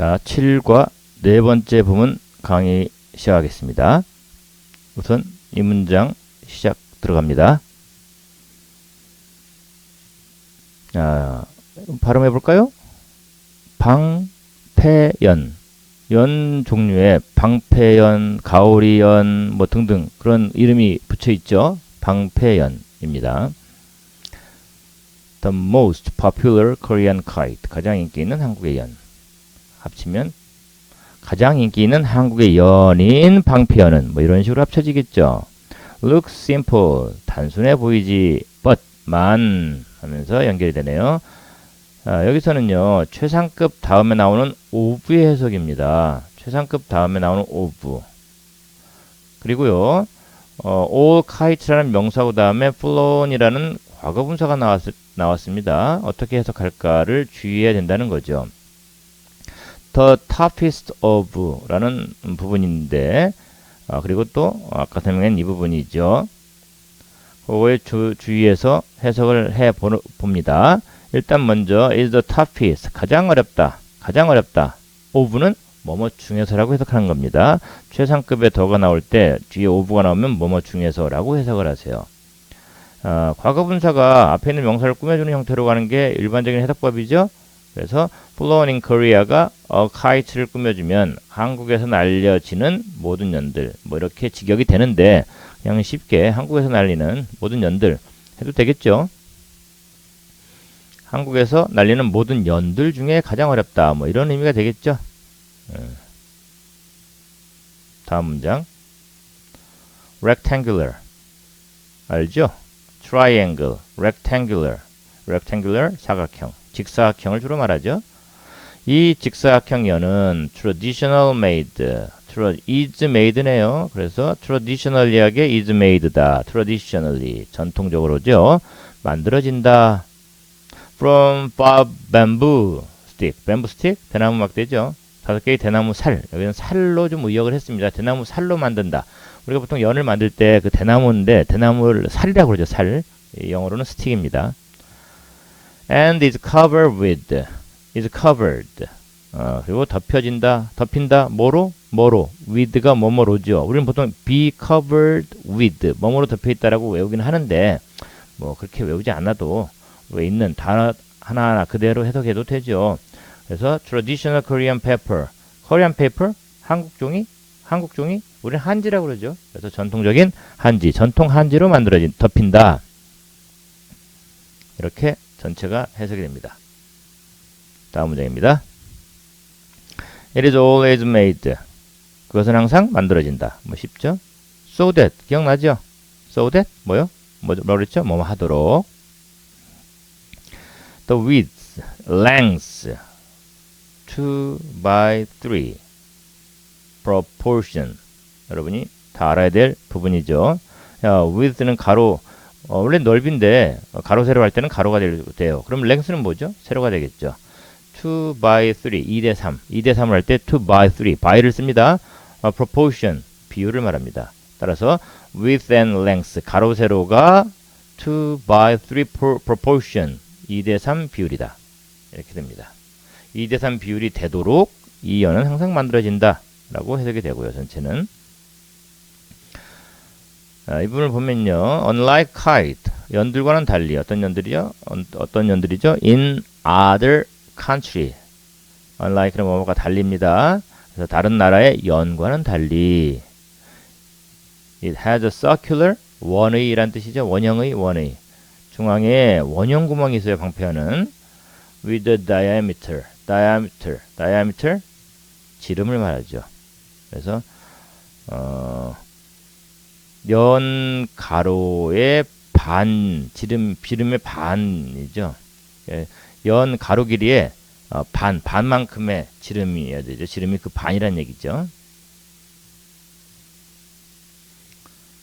자, 7과 네 번째 부분 강의 시작하겠습니다. 우선 이 문장 시작 들어갑니다. 자, 발음해 볼까요? 방패연. 연 종류의 방패연, 가오리연 뭐 등등 그런 이름이 붙여 있죠. 방패연입니다. The most popular Korean kite. 가장 인기 있는 한국의 연. 합치면 가장 인기 있는 한국의 연인 방패연은 뭐 이런 식으로 합쳐지겠죠. Look simple. 단순해 보이지. but 만 하면서 연결이 되네요. 아, 여기서는요. 최상급 다음에 나오는 오브의 해석입니다. 최상급 다음에 나오는 오브. 그리고요. 어, all kite라는 명사구 다음에 flown이라는 과거 분사가 나왔, 나왔습니다. 어떻게 해석할까를 주의해야 된다는 거죠. The toughest of 라는 부분인데 아, 그리고 또 아까 설명한 이 부분이죠. 그거에 주, 주의해서 해석을 해 봅니다. 일단 먼저 is the toughest 가장 어렵다. 가장 어렵다. of는 뭐뭐 중에서라고 해석하는 겁니다. 최상급의 더가 나올 때 뒤에 of가 나오면 뭐뭐 중에서라고 해석을 하세요. 아, 과거 분사가 앞에 있는 명사를 꾸며주는 형태로 가는 게 일반적인 해석법이죠. 그래서 flown in Korea가 a kite를 꾸며주면 한국에서 날려지는 모든 연들 뭐 이렇게 직역이 되는데 그냥 쉽게 한국에서 날리는 모든 연들 해도 되겠죠. 한국에서 날리는 모든 연들 중에 가장 어렵다 뭐 이런 의미가 되겠죠. 다음 문장 rectangular 알죠? triangle, rectangular, rectangular 사각형 직사각형을 주로 말하죠. 이 직사각형 연은 traditional made, is made네요. 그래서 traditionally하게 is made다. traditionally 전통적으로죠. 만들어진다. from bamboo stick, bamboo stick 대나무 막대죠. 다섯 개의 대나무 살 여기는 살로 좀 의역을 했습니다. 대나무 살로 만든다. 우리가 보통 연을 만들 때 그 대나무인데 대나무를 살이라고 그러죠. 살 영어로는 스틱입니다. And is covered with is covered. 어, 그리고 덮여진다 덮인다 뭐로? 뭐로? with가 뭐뭐로죠 우리는 보통 be covered with 뭐뭐로 덮여 있다라고 외우기는 하는데 뭐 그렇게 외우지 않아도 왜 있는 단어 하나하나 그대로 해석해도 되죠 그래서 traditional Korean paper. Korean paper? 한국 종이? 한국 종이? 우리는 한지라고 그러죠. 그래서 전통적인 한지 전통 한지로 만들어진 덮인다. 이렇게 전체가 해석이 됩니다. 다음 문장입니다. It is always made. 그것은 항상 만들어진다. 뭐 쉽죠? So that 기억나죠? So that 뭐요? 뭐, 뭐 그랬죠? 뭐 하도록. The width, length, 2 by 3 proportion. 여러분이 다 알아야 될 부분이죠. 야, width는 가로 어, 원래 넓인데 어, 가로 세로 할 때는 가로가 돼요. 그럼 랭스는 뭐죠? 세로가 되겠죠. 2 by 3, 2대 3. 2대 3을 할 때 2 by 3, by를 씁니다. 어, proportion, 비율을 말합니다. 따라서 width and length, 가로 세로가 2 by 3 proportion, 2대 3 비율이다. 이렇게 됩니다. 2대 3 비율이 되도록 이 연은 항상 만들어진다. 라고 해석이 되고요. 전체는. 아, 이 부분을 보면요. unlike kite 연들과는 달리 어떤 연들이요? 어떤 연들이죠? in other country unlike는 뭐뭐가 달립니다. 그래서 다른 나라의 연과는 달리 it has a circular 원의란 뜻이죠. 원형의 원의 중앙에 원형 구멍이 있어요. 방패는 with a diameter diameter diameter 지름을 말하죠. 그래서 어 연 가로의 반 지름 비름의 반이죠. 예, 연 가로 길이의 어, 반 반만큼의 지름이어야 되죠. 지름이 그 반이란 얘기죠.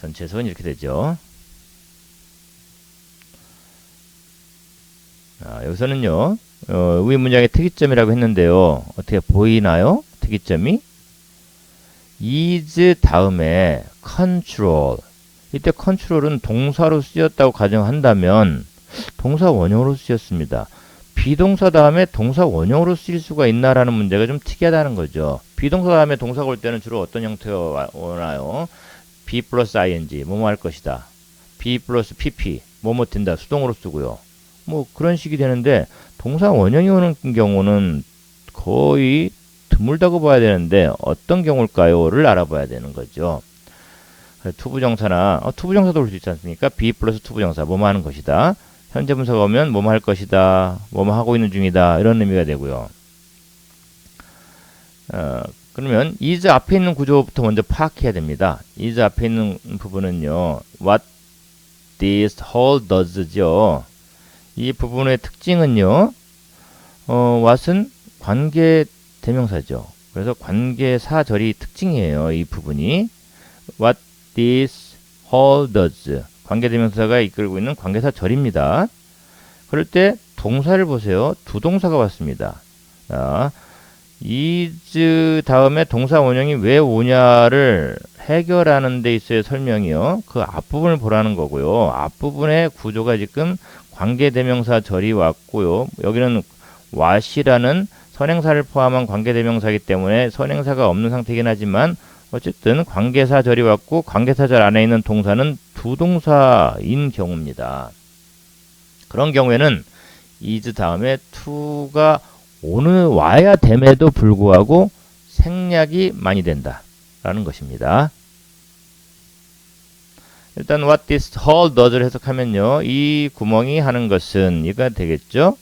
전체 해석은 이렇게 되죠. 아, 여기서는요. 어, 위 문장의 특이점이라고 했는데요. 어떻게 보이나요? 특이점이 is 다음에 control. 이때 control은 동사로 쓰였다고 가정한다면 동사 원형으로 쓰였습니다. 비동사 다음에 동사 원형으로 쓰일 수가 있나라는 문제가 좀 특이하다는 거죠. 비동사 다음에 동사가 올 때는 주로 어떤 형태가 오나요? be 플러스 ing, 뭐뭐 할 것이다. be 플러스 pp, 뭐뭐 뛴다. 수동으로 쓰고요. 뭐 그런 식이 되는데 동사 원형이 오는 경우는 거의 드물다고 봐야 되는데 어떤 경우일까요?를 알아봐야 되는 거죠. 투부정사나 어, 투부정사도 올 수 있지 않습니까? be 플러스 투부정사, 뭐뭐 하는 것이다. 현재 분사가 오면 뭐뭐 할 것이다, 뭐뭐 하고 있는 중이다 이런 의미가 되고요. 어, 그러면 is 앞에 있는 구조부터 먼저 파악해야 됩니다. is 앞에 있는 부분은요. what this whole does죠. 이 부분의 특징은요. 어, what은 관계 대명사죠. 그래서 관계사절이 특징이에요. 이 부분이 what this whole does 관계대명사가 이끌고 있는 관계사절입니다. 그럴 때 동사를 보세요. 두 동사가 왔습니다. 자, is 다음에 동사 원형이 왜 오냐를 해결하는 데 있어의 설명이요. 그 앞부분을 보라는 거고요. 앞부분의 구조가 지금 관계대명사 절이 왔고요. 여기는 what이라는 선행사를 포함한 관계대명사이기 때문에 선행사가 없는 상태이긴 하지만 어쨌든 관계사 절이 왔고 관계사 절 안에 있는 동사는 두 동사인 경우입니다. 그런 경우에는 is 다음에 to가 오는 와야 됨에도 불구하고 생략이 많이 된다라는 것입니다. 일단 what this whole does를 해석하면요. 이 구멍이 하는 것은 이가 되겠죠.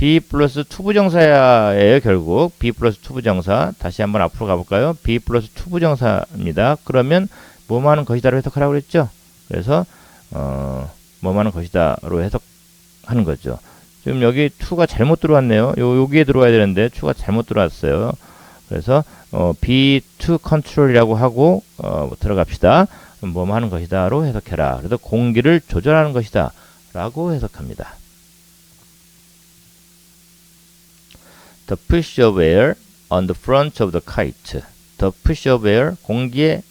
Be 플러스 투부정사예요. 결국 be 플러스 투부정사 다시 한번 앞으로 가볼까요? be 플러스 투부정사입니다. 그러면 뭐뭐 하는 것이다로 해석하라고 그랬죠. 그래서 어, 뭐뭐 하는 것이다로 해석하는 거죠. 지금 여기 to가 잘못 들어왔네요. 요, 여기에 들어와야 되는데 to가 잘못 들어왔어요. 그래서 어, be to control이라고 하고 어, 들어갑시다. 뭐뭐 하는 것이다로 해석해라. 그래서 공기를 조절하는 것이다. 라고 해석합니다. The push of air on the front of the kite. The push of air 공기의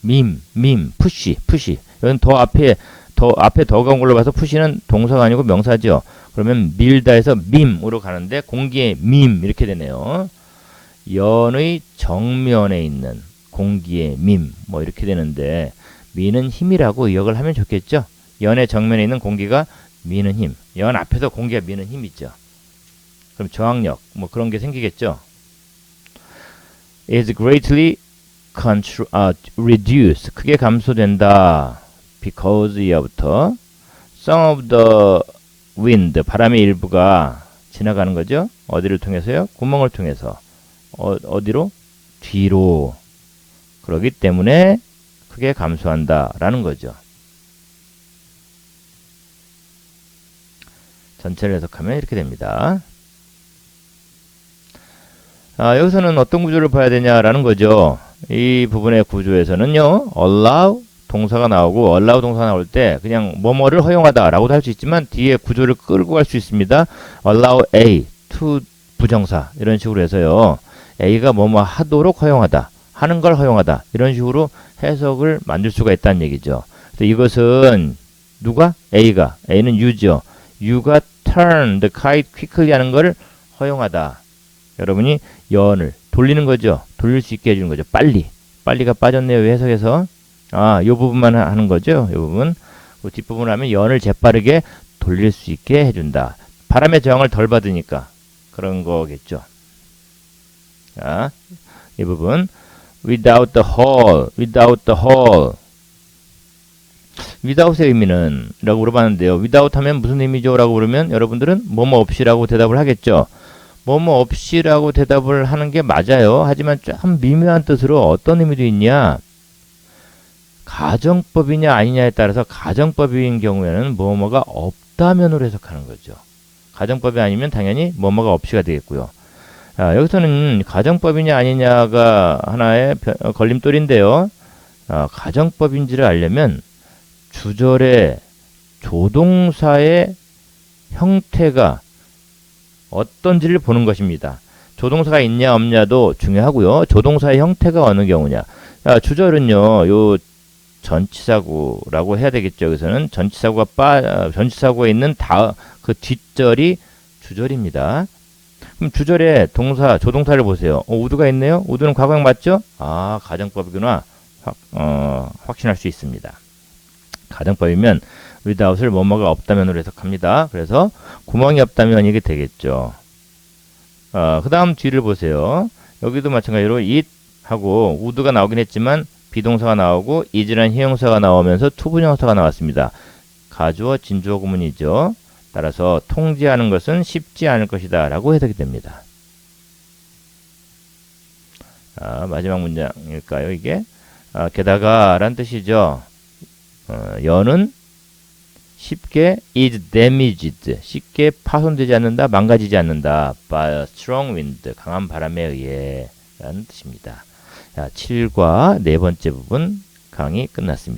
밈, 밈, 푸시, 푸시. 여기는 더 앞에 더 앞에 더가 온 걸로 봐서 푸시는 동사가 아니고 명사죠. 그러면 밀다에서 밈으로 가는데 공기의 밈 이렇게 되네요. 연의 정면에 있는 공기의 밈 뭐 이렇게 되는데 미는 힘이라고 의역을 하면 좋겠죠. 연의 정면에 있는 공기가 미는 힘. 연 앞에서 공기가 미는 힘 있죠. 그럼 저항력 뭐 그런 게 생기겠죠. is greatly control, 아, reduced 크게 감소된다. because 이하부터 some of the wind 바람의 일부가 지나가는 거죠. 어디를 통해서요? 구멍을 통해서 어, 어디로? 뒤로 그러기 때문에 크게 감소한다 라는 거죠. 전체를 해석하면 이렇게 됩니다. 아, 여기서는 어떤 구조를 봐야 되냐라는 거죠. 이 부분의 구조에서는요, allow 동사가 나오고 allow 동사가 나올 때 그냥 뭐뭐를 허용하다라고도 할 수 있지만 뒤에 구조를 끌고 갈 수 있습니다. allow A to 부정사 이런 식으로 해서요. A가 뭐뭐 하도록 허용하다. 하는 걸 허용하다. 이런 식으로 해석을 만들 수가 있다는 얘기죠. 이것은 누가? A가. A는 U죠. U가 turn the kite quickly 하는 걸 허용하다. 여러분이 연을 돌리는 거죠. 돌릴 수 있게 해주는 거죠. 빨리. 빨리가 빠졌네요. 해석해서. 아, 요 부분만 하는 거죠. 요 부분. 그 뒷부분 하면 연을 재빠르게 돌릴 수 있게 해준다. 바람의 저항을 덜 받으니까 그런 거겠죠. 자, 이 부분. without the hole, without the hole. without의 의미는? 라고 물어봤는데요. without 하면 무슨 의미죠? 라고 물으면 여러분들은 뭐뭐 없이라고 대답을 하겠죠. 뭐뭐 없이라고 대답을 하는 게 맞아요. 하지만 좀 미묘한 뜻으로 어떤 의미도 있냐? 가정법이냐 아니냐에 따라서 가정법인 경우에는 뭐뭐가 없다면으로 해석하는 거죠. 가정법이 아니면 당연히 뭐뭐가 없이가 되겠고요. 자, 여기서는 가정법이냐 아니냐가 하나의 걸림돌인데요. 아, 가정법인지를 알려면 주절의 조동사의 형태가 어떤지를 보는 것입니다. 조동사가 있냐 없냐도 중요하고요. 조동사의 형태가 어느 경우냐. 자, 주절은요. 요 전치사구라고 해야 되겠죠. 여기서는 전치사구가 빠 전치사구에 있는 다 그 뒷절이 주절입니다. 그럼 주절에 동사, 조동사를 보세요. 어, 우드가 있네요? 우드는 과거형 맞죠? 아, 가정법이구나. 확, 어, 확신할 수 있습니다. 가정법이면 without을 뭐뭐가 없다면으로 해석합니다. 그래서 구멍이 없다면 이게 되겠죠. 어, 그 다음 뒤를 보세요. 여기도 마찬가지로 it 하고 would가 나오긴 했지만 비동사가 나오고 is란 형용사가 나오면서 투부정사가 나왔습니다. 가주어 진주어 구문이죠. 따라서 통제하는 것은 쉽지 않을 것이다 라고 해석이 됩니다. 아, 마지막 문장일까요 이게? 아, 게다가 란 뜻이죠. 어, 연은 쉽게 is damaged 쉽게 파손되지 않는다 망가지지 않는다 by a strong wind 강한 바람에 의해 라는 뜻입니다. 자, 7과 네 번째 부분 강의 끝났습니다.